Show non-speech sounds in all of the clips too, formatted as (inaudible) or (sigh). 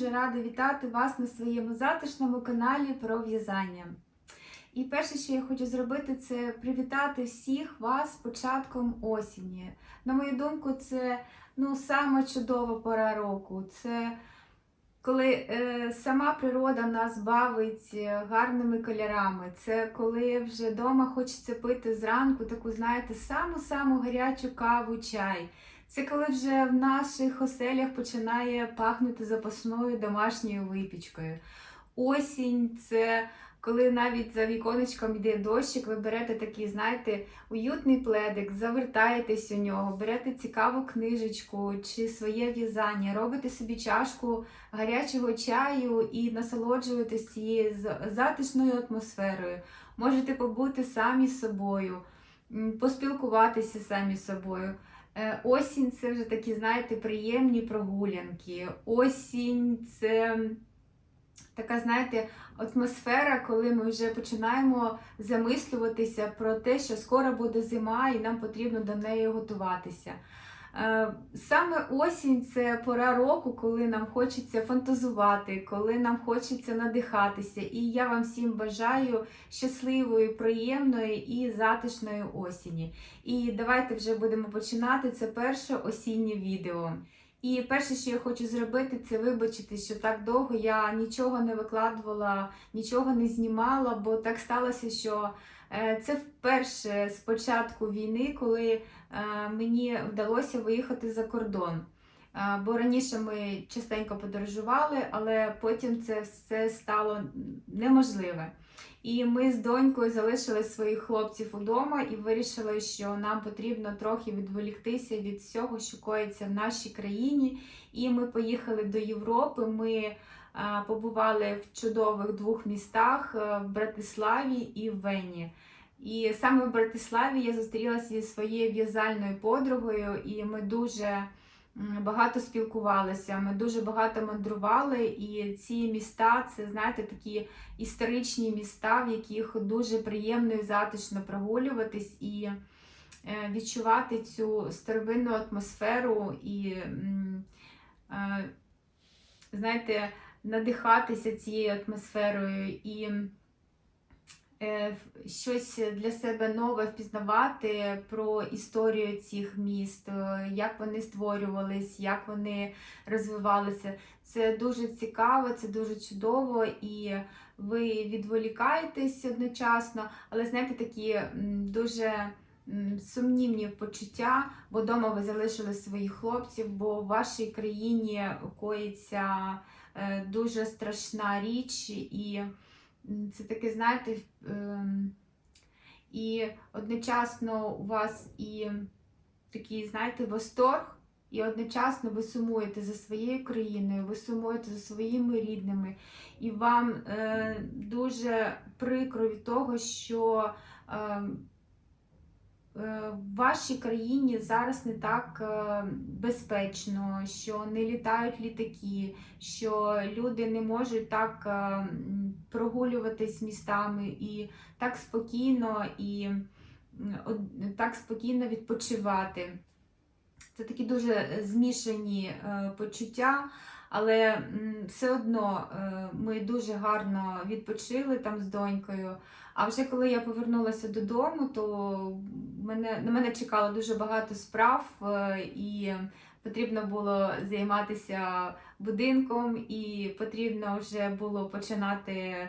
дуже рада вітати вас на своєму затишному каналі про в'язання. І перше, що я хочу зробити, це привітати всіх вас з початком осені. На мою думку, це ну, саме чудова пора року. Це коли е, сама природа нас бавить е, гарними кольорами. Це коли вже вдома хочеться пити зранку таку, знаєте, саму-саму гарячу каву, чай. Це коли вже в наших оселях починає пахнути запасною домашньою випічкою. Осінь це коли навіть за віконечком йде дощик, ви берете такий, знаєте, уютний пледик, завертаєтесь у нього, берете цікаву книжечку чи своє в'язання, робите собі чашку гарячого чаю і насолоджуєтесь цією затишною атмосферою. Можете побути самі з собою, поспілкуватися самі з собою. Е, Осінь це вже такі, знаєте, приємні прогулянки. Осінь це така, знаєте, атмосфера, коли ми вже починаємо замислюватися про те, що скоро буде зима і нам потрібно до неї готуватися. Е, Саме осінь це пора року, коли нам хочеться фантазувати, коли нам хочеться надихатися. І я вам всім бажаю щасливої, приємної і затишної осені. І давайте вже будемо починати. Це перше осіннє відео. І перше, що я хочу зробити, це вибачити, що так довго я нічого не викладувала, нічого не знімала, бо так сталося, що це вперше з початку війни, коли е, мені вдалося виїхати за кордон. Е, Бо раніше ми частенько подорожували, але потім це все стало неможливе. І ми з донькою залишили своїх хлопців удома і вирішили, що нам потрібно трохи відволіктися від всього, що коїться в нашій країні. І ми поїхали до Європи. Ми е, побували в чудових двох містах е, в Братиславі і в Вені. І саме в Братиславі я зустрілася зі своєю в'язальною подругою, і ми дуже багато спілкувалися. Ми дуже багато мандрували, і ці міста це знаєте такі історичні міста, в яких дуже приємно і затишно прогулюватись і е, відчувати цю старовинну атмосферу і, е, знаєте, надихатися цією атмосферою і е, щось для себе нове впізнавати про історію цих міст, е, як вони створювались, як вони розвивалися. Це дуже цікаво, це дуже чудово, і ви відволікаєтесь одночасно, але знаєте, такі дуже сумнівні почуття, бо вдома ви залишили своїх хлопців, бо в вашій країні коїться дуже страшна річ, і це таке, знаєте, ем, і одночасно у вас і такий, знаєте, восторг. І одночасно ви сумуєте за своєю країною, ви сумуєте за своїми рідними, і вам е, дуже прикро від того, що е, е, в вашій країні зараз не так е, безпечно, що не літають літаки, що люди не можуть так е, прогулюватись містами і так спокійно і так спокійно відпочивати. Це такі дуже змішані е, почуття, але все одно е, ми дуже гарно відпочили там з донькою. А вже коли я повернулася додому, то мене, на мене чекало дуже багато справ, е, і потрібно було займатися будинком, і потрібно вже було починати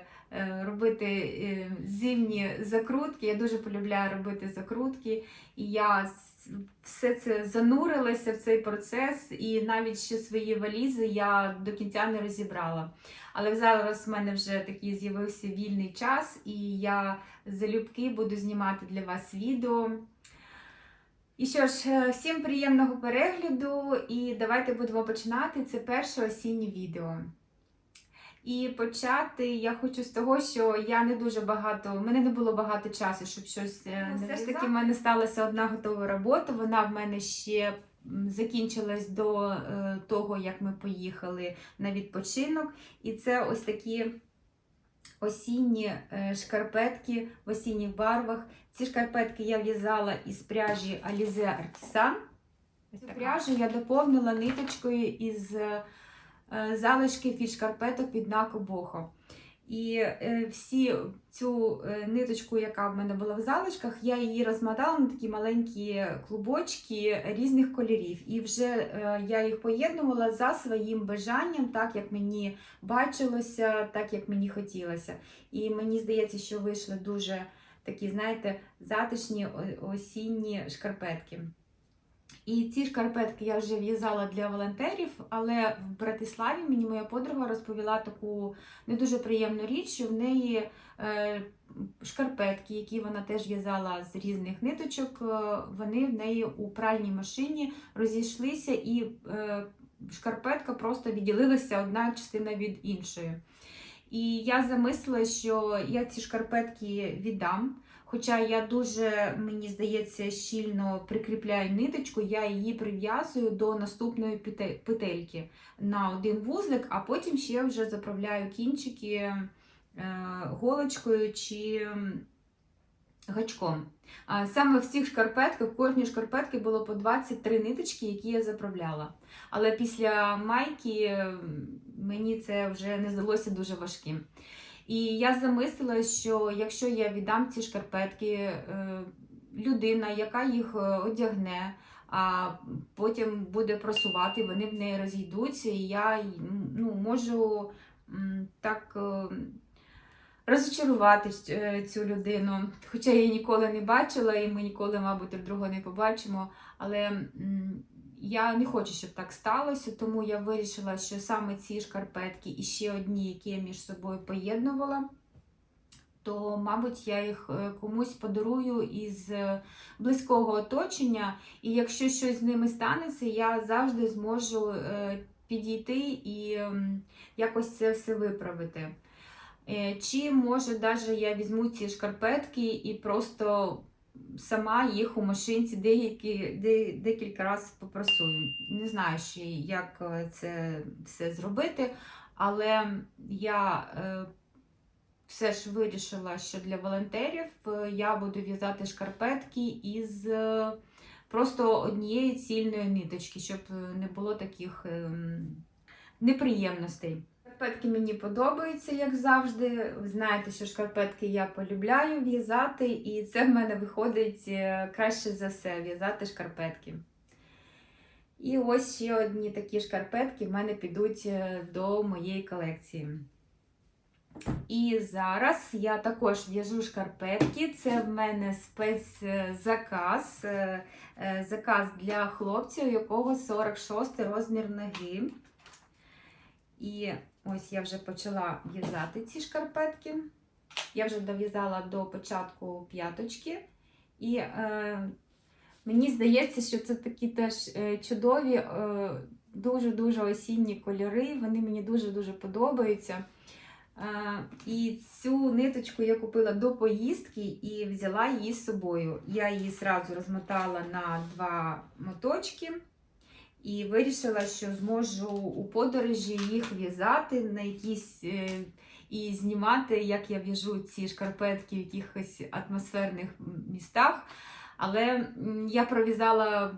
робити е, зимні закрутки. Я дуже полюбляю робити закрутки, і я все це занурилася в цей процес, і навіть ще свої валізи я до кінця не розібрала. Але зараз в мене вже такий з'явився вільний час, і я залюбки буду знімати для вас відео. І що ж, е, всім приємного перегляду, і давайте будемо починати. Це перше осіннє відео. І почати я хочу з того, що я не дуже багато, в мене не було багато часу, щоб щось. е, Ну, все ж таки, в мене сталася одна готова робота. Вона в мене ще закінчилась до е, того, як ми поїхали на відпочинок. І це ось такі осінні е, шкарпетки в осінніх барвах. Ці шкарпетки я в'язала із пряжі Alize Artisan. Цю пряжу я доповнила ниточкою із е, залишків від шкарпеток від Нако Бохо. І е, всі цю е, ниточку, яка в мене була в залишках, я її розмотала на такі маленькі клубочки різних кольорів. І вже я їх поєднувала за своїм бажанням, так як мені бачилося, так як мені хотілося. І мені здається, що вийшли дуже такі, знаєте, затишні осінні шкарпетки. І ці шкарпетки я вже в'язала для волонтерів, але в Братиславі мені моя подруга розповіла таку не дуже приємну річ, що в неї е, шкарпетки, які вона теж в'язала з різних ниточок, е, вони в неї у пральній машині розійшлися, і е, шкарпетка просто відділилася одна частина від іншої. І я замислила, що я ці шкарпетки віддам. Хоча я дуже, мені здається, щільно прикріпляю ниточку, я її прив'язую до наступної петельки на один вузлик, а потім ще вже заправляю кінчики е, голочкою чи гачком. Саме в цих шкарпетках, в кожній шкарпетці було по 23 ниточки, які я заправляла. Але після майки мені це вже не здалося дуже важким. І я замислила, що якщо я віддам ці шкарпетки, е, людина, яка їх е, одягне, а потім буде просувати, вони в неї розійдуться, і я ну, можу так е, розочарувати е, цю людину. Хоча я її ніколи не бачила, і ми ніколи, мабуть, друг друга не побачимо. Але я не хочу, щоб так сталося, тому я вирішила, що саме ці шкарпетки і ще одні, які я між собою поєднувала, то, мабуть, я їх е, комусь подарую із е, близького оточення. І якщо щось з ними станеться, я завжди зможу е, підійти і якось це все виправити. Чи може навіть я візьму ці шкарпетки і просто сама їх у машинці деякі, де, декілька разів попросую. Не знаю, ще, як е, це все зробити, але я е, все ж вирішила, що для волонтерів е, я буду в'язати шкарпетки із е, просто однієї цільної ниточки, щоб е, не було таких ем, неприємностей. Шкарпетки мені подобаються, як завжди. Ви знаєте, що шкарпетки я полюбляю в'язати, і це в мене виходить е, краще за все в'язати шкарпетки. І ось ще одні такі шкарпетки в мене підуть е, до моєї колекції. І зараз я також в'яжу шкарпетки. Це в мене спецзаказ. е, Заказ для хлопця, у якого 46 розмір ноги. І ось я вже почала в'язати ці шкарпетки. Я вже дов'язала до початку п'яточки. І е, мені здається, що це такі теж е, чудові, е, дуже-дуже осінні кольори. Вони мені дуже-дуже подобаються. Е, і цю ниточку я купила до поїздки і взяла її з собою. Я її зразу розмотала на два моточки. І вирішила, що зможу у подорожі їх в'язати на якісь е, і знімати, як я в'яжу ці шкарпетки в якихось атмосферних містах. Але я пров'язала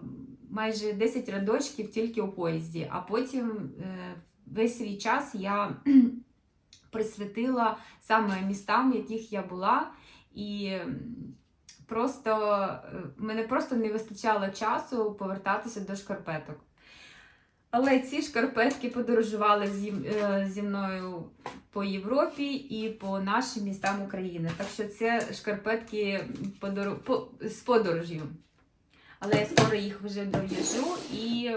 майже 10 рядочків тільки у поїзді, а потім е, весь свій час я (clears throat) присвятила саме містам, в яких я була. І просто е, мене просто не вистачало часу повертатися до шкарпеток. Але ці шкарпетки подорожували зі, е, зі мною по Європі і по нашим містам України. Так що це шкарпетки подор... по... з подорожю. Але я скоро їх вже дов'яжу і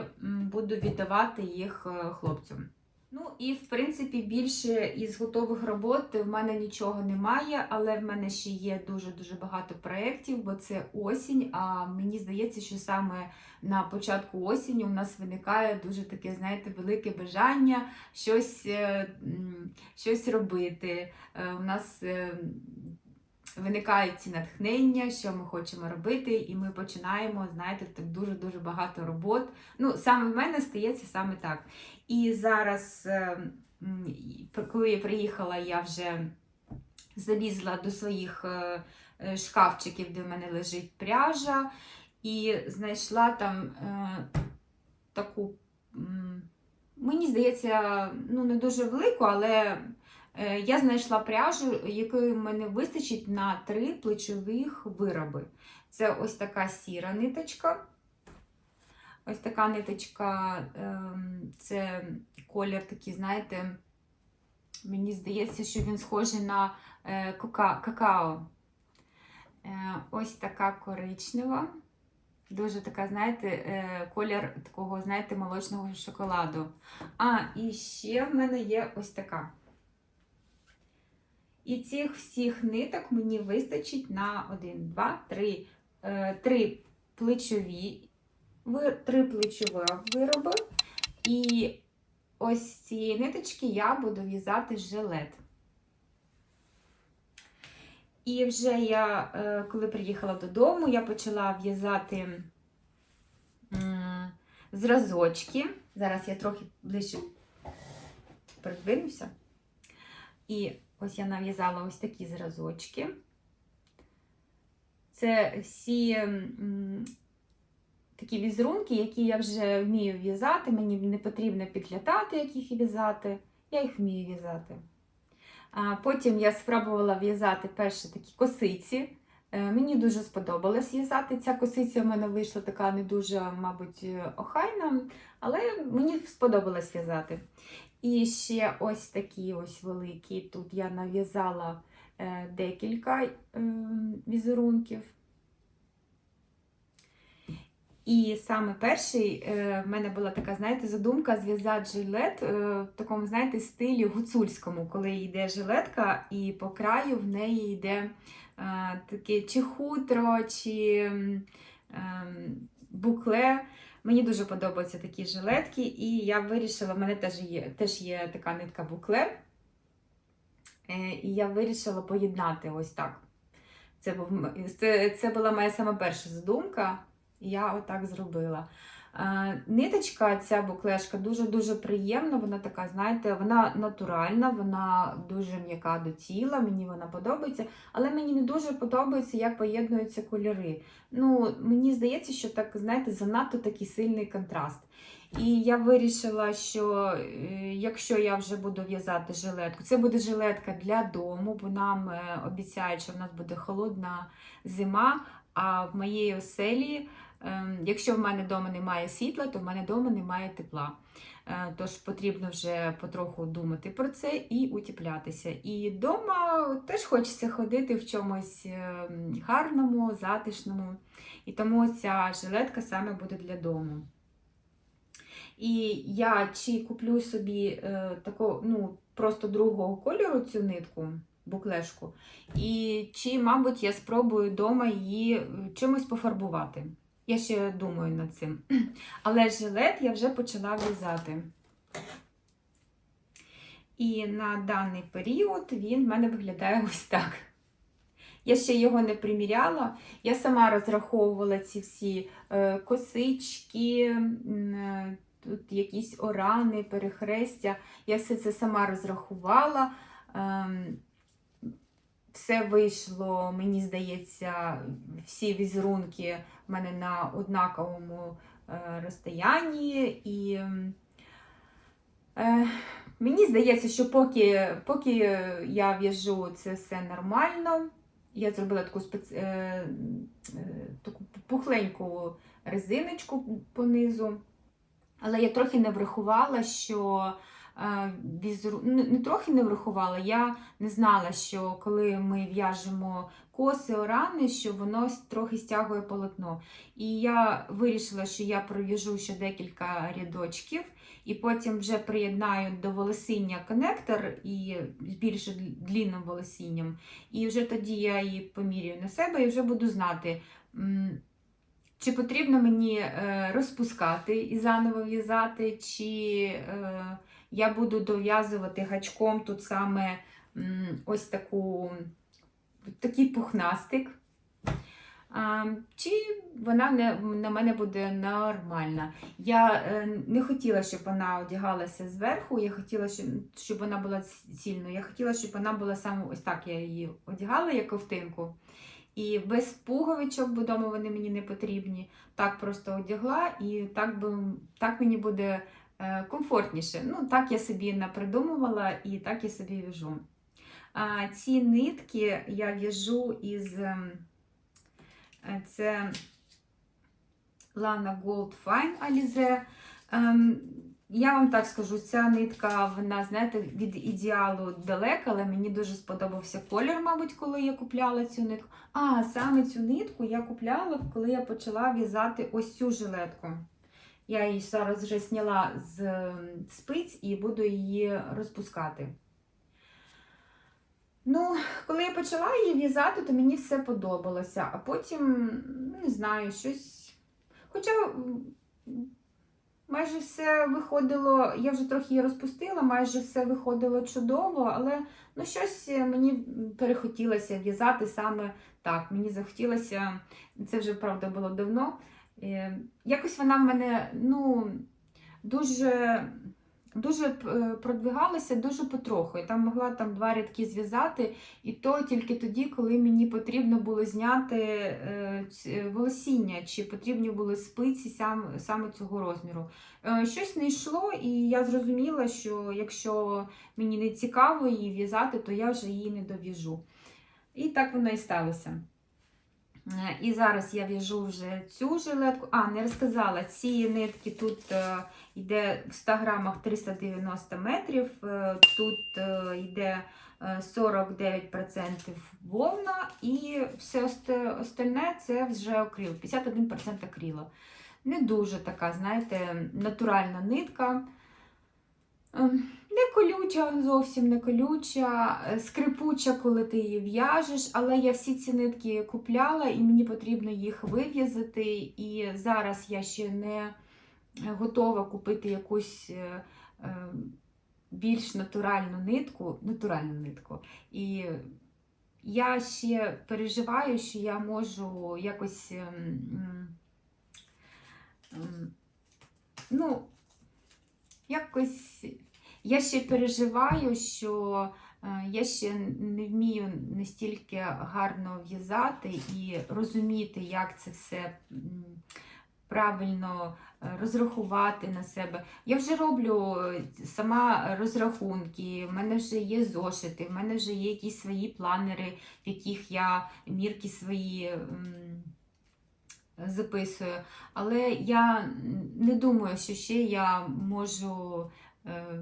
буду віддавати їх е, хлопцям. Ну і в принципі більше із готових робот в мене нічого немає, але в мене ще є дуже-дуже багато проєктів, бо це осінь. А мені здається, що саме на початку осені у нас виникає дуже таке, знаєте, велике бажання щось, е, щось робити. Е, У нас е, виникають ці натхнення, що ми хочемо робити, і ми починаємо, знаєте, так дуже-дуже багато робот. Ну, саме в мене стається саме так. І зараз, е, м, і коли я приїхала, я вже залізла до своїх е, е, шкафчиків, де в мене лежить пряжа. і знайшла там е, таку, мені здається, ну не дуже велику, але я знайшла пряжу, якої мене вистачить на три плечових вироби. Це ось така сіра ниточка. Ось така ниточка, ем, це колір такий, знаєте, мені здається, що він схожий на е, какао. Е, Ось така коричнева. Дуже така, знаєте, е, колір такого, знаєте, молочного шоколаду. А, і ще в мене є ось така. І цих всіх ниток мені вистачить на 1, 2, 3, 3 плечові, три плечові вироби. І ось з цієї ниточки я буду в'язати жилет. І вже я, е, коли приїхала додому, я почала в'язати зразочки. Зараз я трохи ближче придвинуся. І ось я нав'язала ось такі зразочки. Це всі такі візерунки, які я вже вмію в'язати. Мені не потрібно підглядати, як їх в'язати. Я їх вмію в'язати. Потім я спробувала в'язати перші такі косиці. Е, Мені дуже сподобалось в'язати. Ця косиця в мене вийшла така не дуже, мабуть, охайна, але мені сподобалось в'язати. І ще ось такі ось великі. Тут я нав'язала е, декілька е, візерунків. І саме перший е, в мене була така, знаєте, задумка зв'язати жилет е, в такому, знаєте, стилі гуцульському, коли йде жилетка, і по краю в неї йде таке чи хутро, чи м, ем, букле. Мені дуже подобаються такі жилетки, і я вирішила, в мене теж є, теж є така нитка букле. Е, І я вирішила поєднати ось так. Це, був, це, це була моя сама перша задумка. І я отак зробила. Ниточка, ця буклешка дуже-дуже приємна. Вона така, знаєте, вона натуральна, вона дуже м'яка до тіла, мені вона подобається, але мені не дуже подобається, як поєднуються кольори. Ну, мені здається, що так, знаєте, занадто такий сильний контраст. І я вирішила, що е, якщо я вже буду в'язати жилетку, це буде жилетка для дому, бо нам е, обіцяють, що в нас буде холодна зима, а в моїй оселі. Ем, Якщо в мене вдома немає світла, то в мене вдома немає тепла. Е, Тож потрібно вже потроху думати про це і утіплятися. І вдома теж хочеться ходити в чомусь ем, гарному, затишному. І тому ця жилетка саме буде для дому. І я чи куплю собі е, таку, ну, просто другого кольору цю нитку, буклешку, і чи, мабуть, я спробую вдома її е, чимось пофарбувати. Я ще думаю над цим. (clears throat) Але жилет я вже почала в'язати. І на даний період він в мене виглядає ось так. Я ще його не приміряла. Я сама розраховувала ці всі е, косички, е, тут якісь орани, перехрестя. Я все це сама розрахувала. Все вийшло, мені здається, всі візерунки в мене на однаковому е, розстоянні. І е, мені здається, що поки, поки я в'яжу це все нормально. Я зробила таку, спец... е, е, таку пухленьку резиночку понизу. Але я трохи не врахувала, що візеру... ну, не трохи не врахувала, я не знала, що коли ми в'яжемо коси орани, що воно трохи стягує полотно. І я вирішила, що я пров'яжу ще декілька рядочків, і потім вже приєднаю до волосіння конектор і більш длінним волосінням. І вже тоді я її поміряю на себе і вже буду знати. Чи потрібно мені е, розпускати і заново в'язати, чи е, я буду дов'язувати гачком тут саме ось таку, такий пухнастик. Чи вона не, на мене буде нормальна. Я е, не хотіла, щоб вона одягалася зверху, я хотіла, щоб, щоб вона була цільною. Я хотіла, щоб вона була саме ось так, я її одягала, як ковтинку. І без пуговичок, бо вдома вони мені не потрібні. Так просто одягла, і так, би, так мені буде комфортніше. Ну, так я собі напридумувала і так я собі в'яжу. Ці нитки я в'яжу із ем, е, це Lana Gold Fine Alize. Ем, я вам так скажу, ця нитка, вона, знаєте, від ідеалу далека, але мені дуже сподобався колір, мабуть, коли я купляла цю нитку. А, саме цю нитку я купляла, коли я почала в'язати ось цю жилетку. Я її зараз вже зняла з спиць і буду її розпускати. Ну, коли я почала її в'язати, то мені все подобалося. А потім, не знаю, щось. Хоча майже все виходило, я вже трохи її розпустила, майже все виходило чудово, але ну, щось мені перехотілося в'язати саме так. Мені захотілося, це вже правда було давно. Е, Якось вона в мене ну, дуже, дуже е, продвигалася дуже потроху. Я там могла там два рядки зв'язати, і то тільки тоді, коли мені потрібно було зняти е, волосіння, чи потрібні були спиці сам, саме цього розміру. Щось не йшло, і я зрозуміла, що якщо мені не цікаво її в'язати, то я вже її не дов'яжу. І так воно і сталося. Е, І зараз я в'яжу вже цю жилетку. А, не розказала, ці нитки тут е, йде в 100 грамах 390 метрів, е, тут йде е, 49% вовна і все остальне це вже акрил, 51% акрила. Не дуже така, знаєте, натуральна нитка. Ем, Не колюча, зовсім не колюча, е, скрипуча, коли ти її в'яжеш, але я всі ці нитки купляла і мені потрібно їх вив'язати. І зараз я ще не готова купити якусь е, е, більш натуральну нитку, натуральну нитку. І я ще переживаю, що я можу якось. ем, ем, Ну, якось я ще переживаю, що е, я ще не вмію настільки гарно в'язати і розуміти, як це все правильно е, розрахувати на себе. Я вже роблю е, сама розрахунки, в мене вже є зошити, в мене вже є якісь свої планери, в яких я мірки свої. Записую, але я не думаю, що ще я можу Е,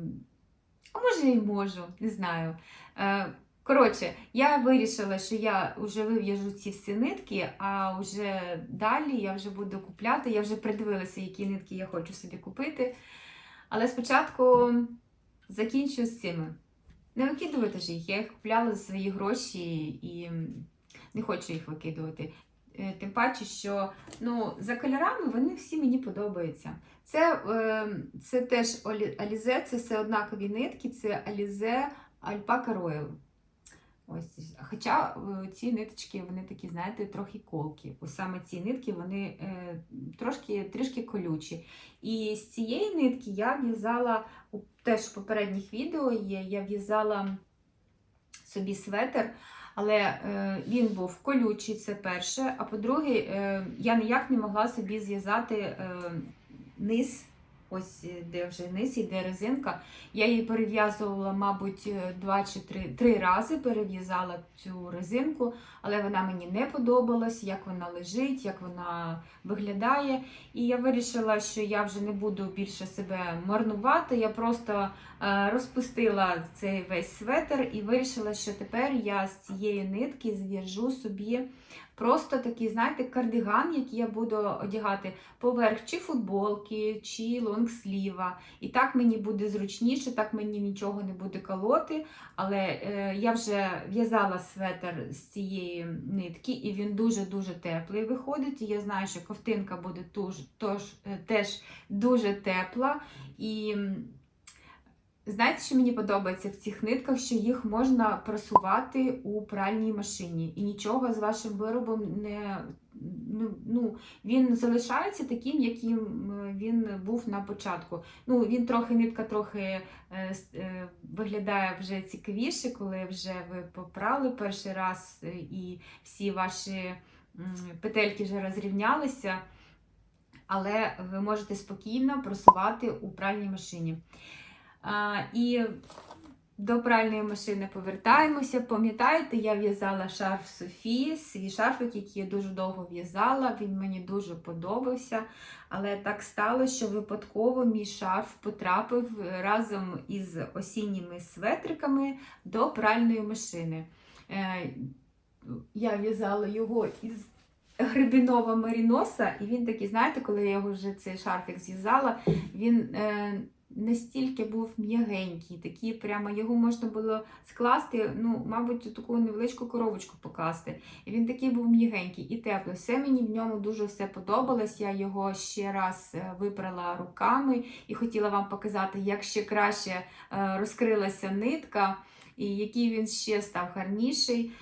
А може і можу, не знаю. Е, Коротше, я вирішила, що я вже вив'яжу ці всі нитки, а вже далі я вже буду купляти. Я вже придивилася, які нитки я хочу собі купити. Але спочатку закінчу з цими. Не викидувати ж їх. Я їх купляла за свої гроші і не хочу їх викидувати. Е, Тим паче, що ну, за кольорами вони всі мені подобаються. Це, е, це теж Alize, це все однакові нитки, це Alize Alpaca Royal. Ось. Хоча е, ці ниточки, вони такі, знаєте, трохи колкі. Ось саме ці нитки, вони трошки, трішки колючі. І з цієї нитки я в'язала, теж в попередніх відео є, я в'язала собі светр, але е, він був колючий, це перше. А по-друге, е, я ніяк не могла собі зв'язати е, низ, ось е, де вже низ іде резинка. Я її перев'язувала, мабуть, е, два чи три, три рази перев'язала цю резинку, але вона мені не подобалась, як вона лежить, як вона виглядає. І я вирішила, що я вже не буду більше себе марнувати. Я просто е, розпустила цей весь светр і вирішила, що тепер я з цієї нитки зв'яжу собі просто такий, знаєте, кардиган, який я буду одягати поверх чи футболки, чи лонгсліва. І так мені буде зручніше, так мені нічого не буде колоти. Але е, я вже в'язала светр з цієї нитки, і він дуже-дуже теплий виходить. І я знаю, що ковтинка буде туж, тож, е, теж дуже тепла. І знаєте, що мені подобається в цих нитках, що їх можна просувати у пральній машині, і нічого з вашим виробом не ну, ну, він залишається таким, яким е, він був на початку. Ну, він трохи нитка трохи е, е, виглядає вже цікавіше, коли вже ви попрали перший раз е, і всі ваші петельки вже розрівнялися. Але ви можете спокійно просувати у пральній машині. А, і до пральної машини повертаємося. Пам'ятаєте, я в'язала шарф Софії, свій шарфик, який я дуже довго в'язала. Він мені дуже подобався. Але так сталося, що випадково мій шарф потрапив разом із осінніми светриками до пральної машини. Е, Я в'язала його із грибінова маріноса, і він такий, знаєте, коли я його вже цей шарфик зв'язала, він е, настільки був м'ягенький, такий прямо його можна було скласти, ну, мабуть, таку невеличку коробочку покласти. І він такий був м'ягенький і теплий. Все мені в ньому дуже все подобалось. Я його ще раз е, випрала руками і хотіла вам показати, як ще краще е, розкрилася нитка, і який він ще став гарніший.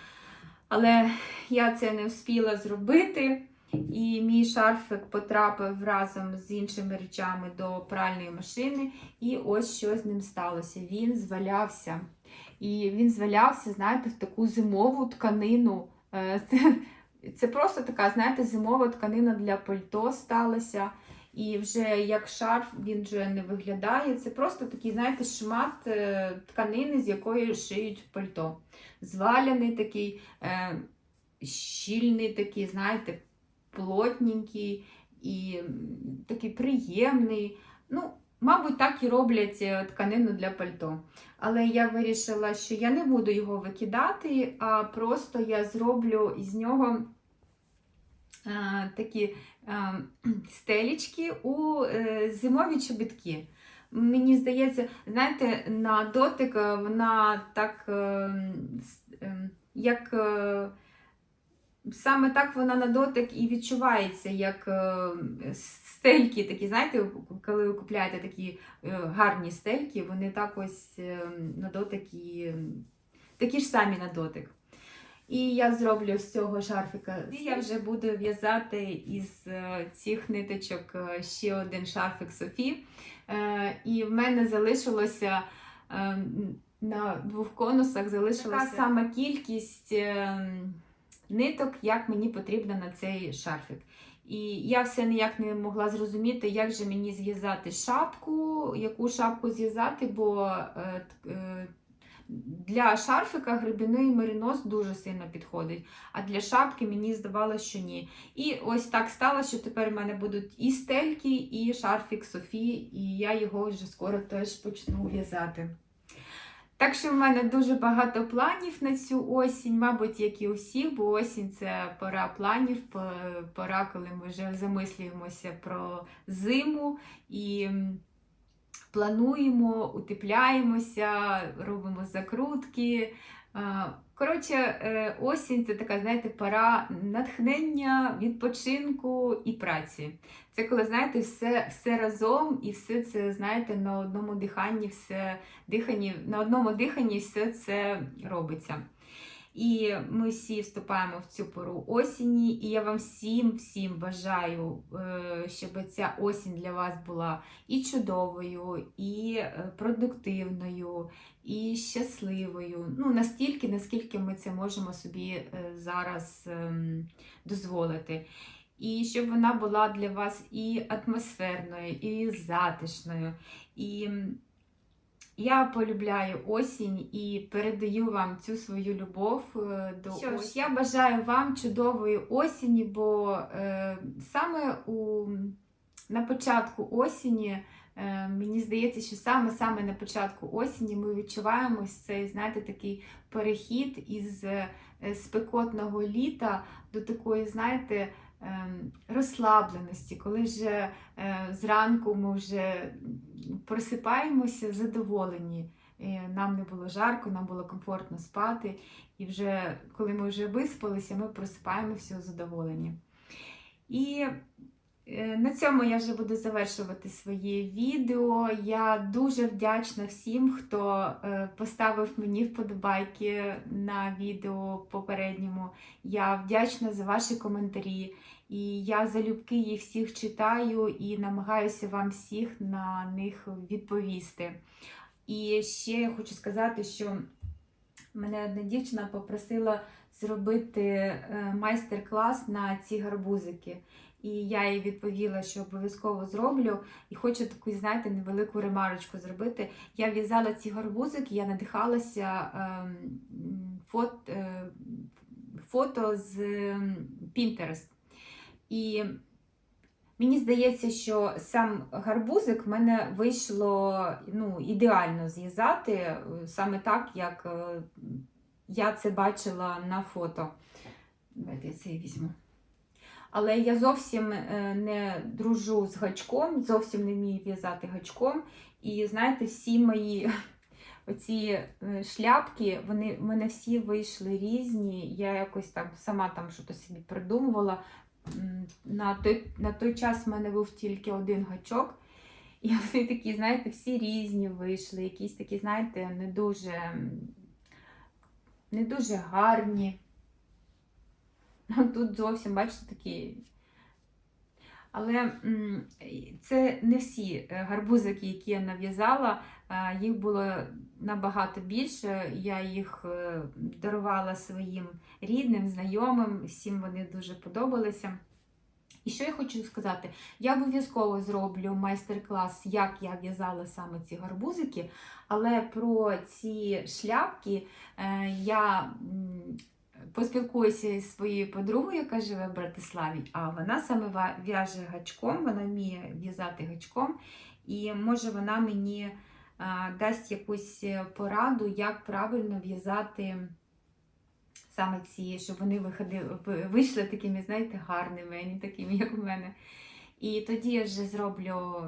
Але я це не встигла зробити. І мій шарфик потрапив разом з іншими речами до пральної машини. І ось що з ним сталося. Він звалявся. І він звалявся, знаєте, в таку зимову тканину. Е, (laughs) Це, просто така, знаєте, зимова тканина для пальто сталася. І вже як шарф він вже не виглядає. Це просто такий, знаєте, шмат е, тканини, з якої шиють пальто. Зваляний такий, е, щільний такий, знаєте, плотненький і такий приємний. Ну, мабуть, так і роблять е, тканину для пальто. Але я вирішила, що я не буду його викидати, а просто я зроблю із нього е, такі е, (clears throat) стелічки у зимові чобітки. Мені здається, знаєте, на дотик вона так, е, с- е, як саме так вона на дотик і відчувається, як е, стельки такі, знаєте, коли ви купляєте такі е, гарні стельки, вони так ось е, на дотик і такі ж самі на дотик. І я зроблю з цього шарфика. І я вже буду в'язати із цих ниточок ще один шарфик Софі. І в мене залишилося е, на двох конусах залишилася така сама кількість е, ниток, як мені потрібно на цей шарфик. І я все ніяк не могла зрозуміти, як же мені зв'язати шапку, яку шапку зв'язати, бо е, е, для шарфика грибіний меринос дуже сильно підходить, а для шапки мені здавалося, що ні. І ось так стало, що тепер в мене будуть і стельки, і шарфік Софі, і я його вже скоро теж почну в'язати. Так що в мене дуже багато планів на цю осінь, мабуть, як і у всіх, бо осінь це пора планів, пора, коли ми вже замислюємося про зиму і плануємо, утепляємося, робимо закрутки. Коротше, е, осінь це така, знаєте, пора натхнення, відпочинку і праці. Це коли, знаєте, все, все разом і все це, знаєте, на одному диханні, все диханні, на одному диханні все це робиться. І ми всі вступаємо в цю пору осені, і я вам всім всім бажаю, е, щоб ця осінь для вас була і чудовою, і е, продуктивною, і щасливою. Ну, настільки, наскільки ми це можемо собі е, зараз ем, дозволити. І щоб вона була для вас і атмосферною, і затишною. І я полюбляю осінь і передаю вам цю свою любов е, до Що ж, осені. Я бажаю вам чудової осені, бо е, саме у, на початку осені. е, Мені здається, що саме саме на початку осені ми відчуваємо цей, знаєте, такий перехід із е, спекотного літа до такої, знаєте, розслабленості, коли вже е, зранку ми вже просипаємося задоволені. Нам не було жарко, нам було комфортно спати. І вже коли ми вже виспалися, ми просипаємося задоволені. І На цьому я вже буду завершувати своє відео. Я дуже вдячна всім, хто е, поставив мені вподобайки на відео попередньому. Я вдячна за ваші коментарі. І я залюбки їх всіх читаю і намагаюся вам всіх на них відповісти. І ще я хочу сказати, що мене одна дівчина попросила зробити е, майстер-клас на ці гарбузики. І я їй відповіла, що обов'язково зроблю. І хочу таку, знаєте, невелику ремарочку зробити. Я в'язала ці гарбузики, я надихалася ем, фото, е, фото з ем, Pinterest. І мені здається, що сам гарбузик в мене вийшло ну, ідеально зв'язати, е, саме так, як е, я це бачила на фото. Давайте я це візьму. Але я зовсім е, не дружу з гачком, зовсім не вмію в'язати гачком. І знаєте, всі мої (laughs) оці е, шляпки, вони в мене всі вийшли різні. Я якось там сама там щось собі придумувала. На той, на той час в мене був тільки один гачок. І (laughs) вони такі, знаєте, всі різні вийшли, якісь такі, знаєте, не дуже, не дуже гарні. (laughs) Тут зовсім, бачите, такі. Але це не всі е, гарбузики, які я нав'язала. Е, Їх було набагато більше. Я їх е, дарувала своїм рідним, знайомим, всім вони дуже подобалися. І що я хочу сказати? Я обов'язково зроблю майстер-клас, як я в'язала саме ці гарбузики, але про ці шляпки я поспілкуюся зі своєю подругою, яка живе в Братиславі, а вона саме в'яже гачком, вона вміє в'язати гачком, і може вона мені дасть якусь пораду, як правильно в'язати саме ці, щоб вони виходили, вийшли такими, знаєте, гарними, а не такими, як у мене. І тоді я вже зроблю.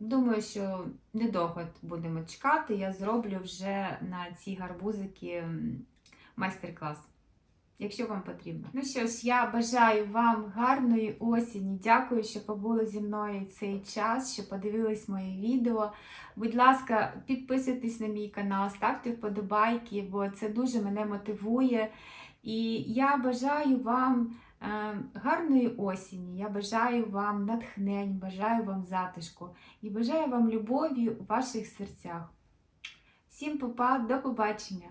Думаю, що недовго будемо чекати. Я зроблю вже на ці гарбузики майстер-клас якщо вам потрібно. Ну що ж, я бажаю вам гарної осені. Дякую, що побули зі мною цей час, що подивились моє відео. Будь ласка, підписуйтесь на мій канал, ставте вподобайки, бо це дуже мене мотивує. І я бажаю вам е, гарної осені, я бажаю вам натхнень, бажаю вам затишку і бажаю вам любові у ваших серцях. Всім попа, до побачення!